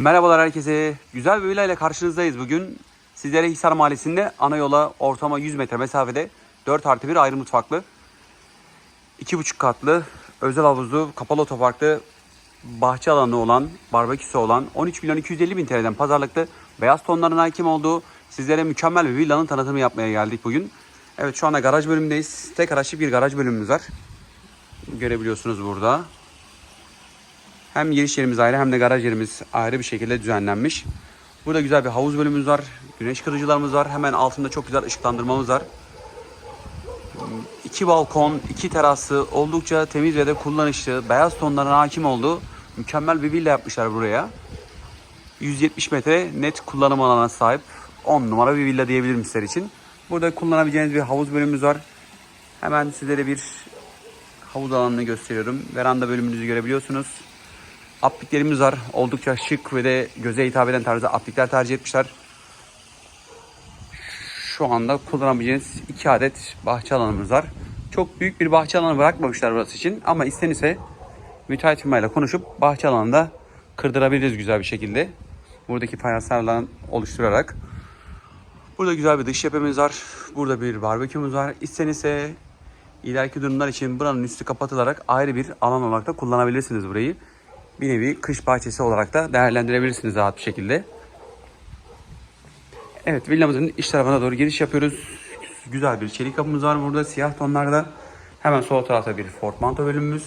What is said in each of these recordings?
Merhabalar herkese. Güzel bir villa ile karşınızdayız bugün. Sizlere Hisar Mahallesi'nde ana yola ortama 100 metre mesafede 4 artı 1 ayrı mutfaklı, 2,5 katlı, özel havuzlu, kapalı otoparklı, bahçe alanı olan, barbeküsü olan 13 milyon 250 bin TL'den pazarlıklı beyaz tonların hakim olduğu sizlere mükemmel bir villanın tanıtımı yapmaya geldik bugün. Evet şu anda garaj bölümündeyiz. Tek araçlı bir garaj bölümümüz var. Görebiliyorsunuz burada. Hem giriş yerimiz ayrı hem de garaj yerimiz ayrı bir şekilde düzenlenmiş. Burada güzel bir havuz bölümümüz var. Güneş kırıcılarımız var. Hemen altında çok güzel ışıklandırmamız var. İki balkon, iki terası oldukça temiz ve de kullanışlı, beyaz tonların hakim olduğu mükemmel bir villa yapmışlar buraya. 170 metre net kullanım alanına sahip 10 numara bir villa diyebilirim sizler için. Burada kullanabileceğiniz bir havuz bölümümüz var. Hemen sizlere bir havuz alanını gösteriyorum. Veranda bölümünüzü görebiliyorsunuz. Apliklerimiz var. Oldukça şık ve de göze hitap eden tarzda aplikler tercih etmişler. Şu anda kullanabileceğiniz iki adet bahçe alanımız var. Çok büyük bir bahçe alanı bırakmamışlar burası için ama istenirse müteahhit firmayla konuşup bahçe alanında kırdırabiliriz güzel bir şekilde. Buradaki fayanslarla oluşturarak. Burada güzel bir dış cephemiz var. Burada bir barbekümüz var. İstenirse ileriki durumlar için buranın üstü kapatılarak ayrı bir alan olarak da kullanabilirsiniz burayı. Bir nevi kış bahçesi olarak da değerlendirebilirsiniz rahat bir şekilde. Evet villamızın iç tarafına doğru giriş yapıyoruz. Güzel bir çelik kapımız var burada siyah tonlarda. Hemen sol tarafta bir Ford Manto bölümümüz.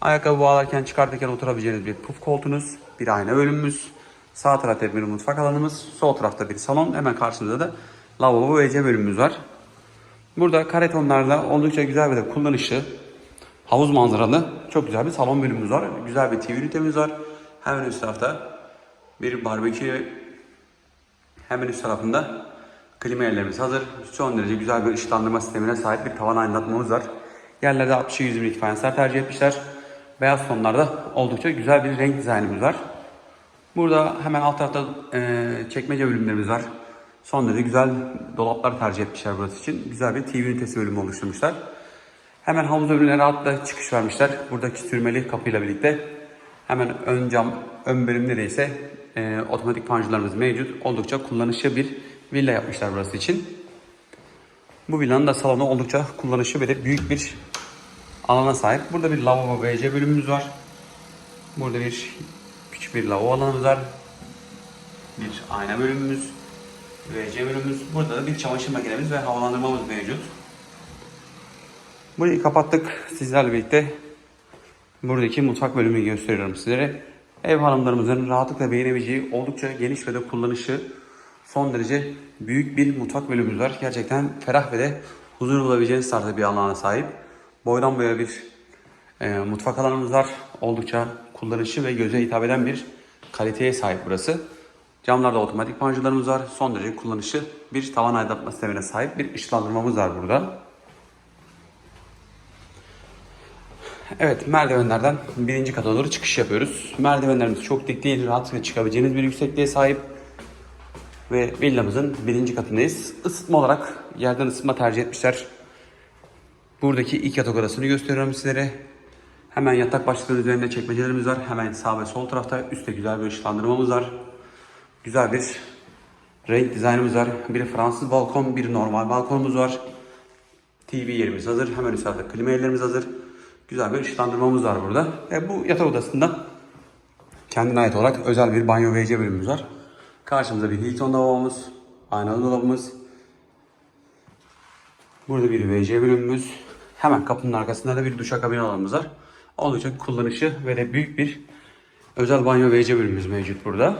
Ayakkabı bağlarken çıkartırken oturabileceğiniz bir puf koltuğunuz. Bir ayna bölümümüz. Sağ tarafta bir mutfak alanımız. Sol tarafta bir salon. Hemen karşımızda da lavabo ve WC bölümümüz var. Burada kare tonlarla oldukça güzel ve de kullanışlı havuz manzaralı çok güzel bir salon bölümümüz var. Güzel bir TV ünitemiz var. Hemen üst tarafta bir barbekü hemen üst tarafında klima yerlerimiz hazır. Son derece güzel bir ışıklandırma sistemine sahip bir tavan aydınlatmamız var. Yerlerde 60 122 fayanslar tercih etmişler. Beyaz tonlarda oldukça güzel bir renk dizaynımız var. Burada hemen alt tarafta e, çekmece bölümlerimiz var. Son derece güzel dolaplar tercih etmişler burası için. Güzel bir TV ünitesi bölümü oluşturmuşlar. Hemen havuz bölümüne rahatla çıkış vermişler. Buradaki sürmeli kapıyla birlikte. Hemen ön cam, ön bölümde ise e, otomatik panjurlarımız mevcut. Oldukça kullanışlı bir villa yapmışlar burası için. Bu villanın da salonu oldukça kullanışlı ve de büyük bir alana sahip. Burada bir lavabo WC bölümümüz var. Burada bir küçük bir lavabo alanımız var. Bir ayna bölümümüz, WC bölümümüz. Burada da bir çamaşır makinemiz ve havalandırmamız mevcut. Burayı kapattık sizlerle birlikte. Buradaki mutfak bölümünü gösteriyorum sizlere. Ev hanımlarımızın rahatlıkla beğenebileceği oldukça geniş ve de kullanışı son derece büyük bir mutfak bölümümüz var. Gerçekten ferah ve de huzur bulabileceğiniz tarzda bir alana sahip. Boydan boya bir e, mutfak alanımız var. Oldukça kullanışlı ve göze hitap eden bir kaliteye sahip burası. Camlarda otomatik panjurlarımız var. Son derece kullanışlı bir tavan aydınlatma sistemine sahip bir ışıklandırmamız var burada. Evet merdivenlerden birinci kata doğru çıkış yapıyoruz. Merdivenlerimiz çok dik değil, rahatlıkla çıkabileceğiniz bir yüksekliğe sahip. Ve villamızın birinci katındayız. Isıtma olarak yerden ısıtma tercih etmişler. Buradaki ilk yatak odasını gösteriyorum sizlere. Hemen yatak başlıkları üzerinde çekmecelerimiz var. Hemen sağ ve sol tarafta üstte güzel bir ışıklandırmamız var. Güzel bir renk dizaynımız var. Bir Fransız balkon, bir normal balkonumuz var. TV yerimiz hazır. Hemen üst tarafta klima yerlerimiz hazır. Güzel bir ışıklandırmamız var burada. E, bu yatak odasında kendine ait olarak özel bir banyo WC bölümümüz var. Karşımızda bir Hilton lavabomuz, aynalı dolabımız. Burada bir WC bölümümüz. Hemen kapının arkasında da bir duşakabin alanımız var. Oldukça kullanışı ve de büyük bir özel banyo WC bölümümüz mevcut burada.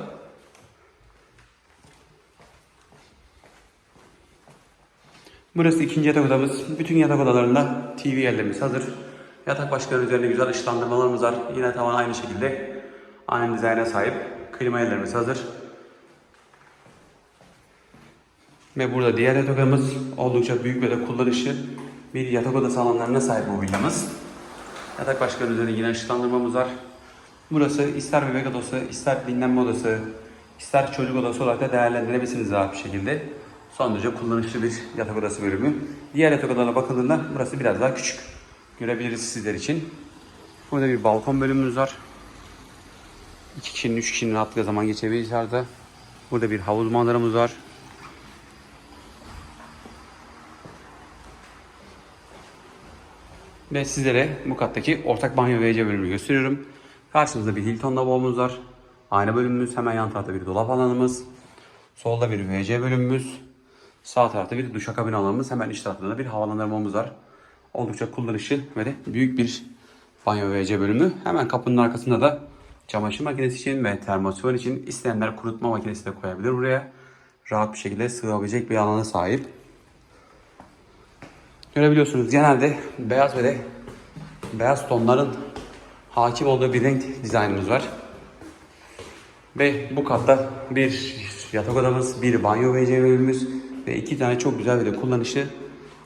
Burası ikinci yatak odamız. Bütün yatak odalarında TV yerlerimiz hazır. Yatak başlıkları üzerinde güzel ışıklandırmalarımız var. Yine tavan aynı şekilde aynı dizayna sahip. Klima yerlerimiz hazır. Ve burada diğer yatak odamız oldukça büyük ve de kullanışlı bir yatak odası alanlarına sahip bu villamız. Yatak başlıkları üzerinde yine ışıklandırmamız var. Burası ister bebek odası, ister dinlenme odası, ister çocuk odası olarak da değerlendirebilirsiniz rahat bir şekilde. Son derece kullanışlı bir yatak odası bölümü. Diğer yatak odalarına bakıldığında burası biraz daha küçük. Görebiliriz sizler için. Burada bir balkon bölümümüz var. İki kişinin, üç kişinin rahatlıkla zaman geçebilir dışarıda. Burada bir havuz manzaramız var. Ve sizlere bu kattaki ortak banyo ve WC bölümünü gösteriyorum. Karşımızda bir Hilton lavabomuz var. Ayna bölümümüz, hemen yan tarafta bir dolap alanımız. Solda bir WC bölümümüz. Sağ tarafta bir duşakabin alanımız. Hemen iç tarafta da bir havalandırmamız var. Oldukça kullanışlı ve de büyük bir banyo WC bölümü. Hemen kapının arkasında da çamaşır makinesi için ve termosifon için isteyenler kurutma makinesi de koyabilir buraya. Rahat bir şekilde sığabilecek bir alana sahip. Görebiliyorsunuz genelde beyaz ve de beyaz tonların hakim olduğu bir renk dizaynımız var. Ve bu katta bir yatak odamız, bir banyo WC bölümümüz ve iki tane çok güzel ve de kullanışlı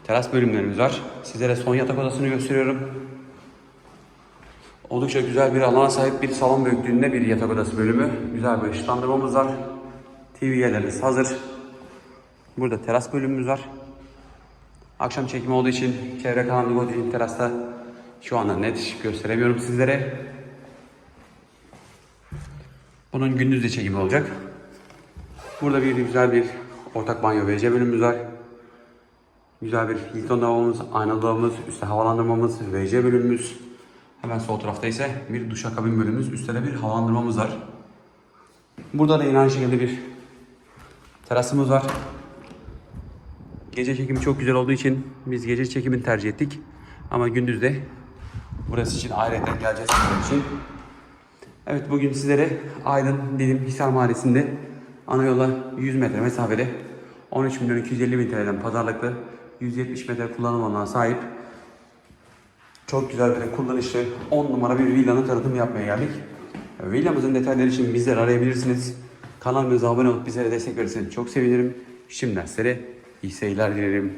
teras bölümlerimiz var. Sizlere son yatak odasını gösteriyorum. Oldukça güzel bir alana sahip bir salon büyüklüğünde bir yatak odası bölümü. Güzel bir ışıklandırmamız var. TV yerlerimiz hazır. Burada teras bölümümüz var. Akşam çekimi olduğu için çevre olduğu için terasta şu anda net gösteremiyorum sizlere. Bunun gündüz de çekimi olacak. Burada bir güzel bir ortak banyo WC bölümümüz var. Güzel bir Hilton lavabomuz, aynalı lavabomuz, üstte havalandırmamız, WC bölümümüz. Hemen sol tarafta ise bir duşakabin bölümümüz, üstte de bir havalandırmamız var. Burada da yine aynı şekilde bir terasımız var. Gece çekimi çok güzel olduğu için biz gece çekimini tercih ettik. Ama gündüz de burası için ayrıca geleceğiz sizler için. Evet bugün sizlere Aydın Didim Hisar Mahallesi'nde ana yola 100 metre mesafede 13 milyon 250 bin TL'den pazarlıklı 170 metre kullanım alanına sahip çok güzel ve kullanışlı 10 numara bir villanın tanıtım yapmaya geldik. Villamızın detayları için bizleri arayabilirsiniz. Kanalımıza abone olup bize destek verirseniz çok sevinirim. Şimdiden sizlere iyi seyirler dilerim.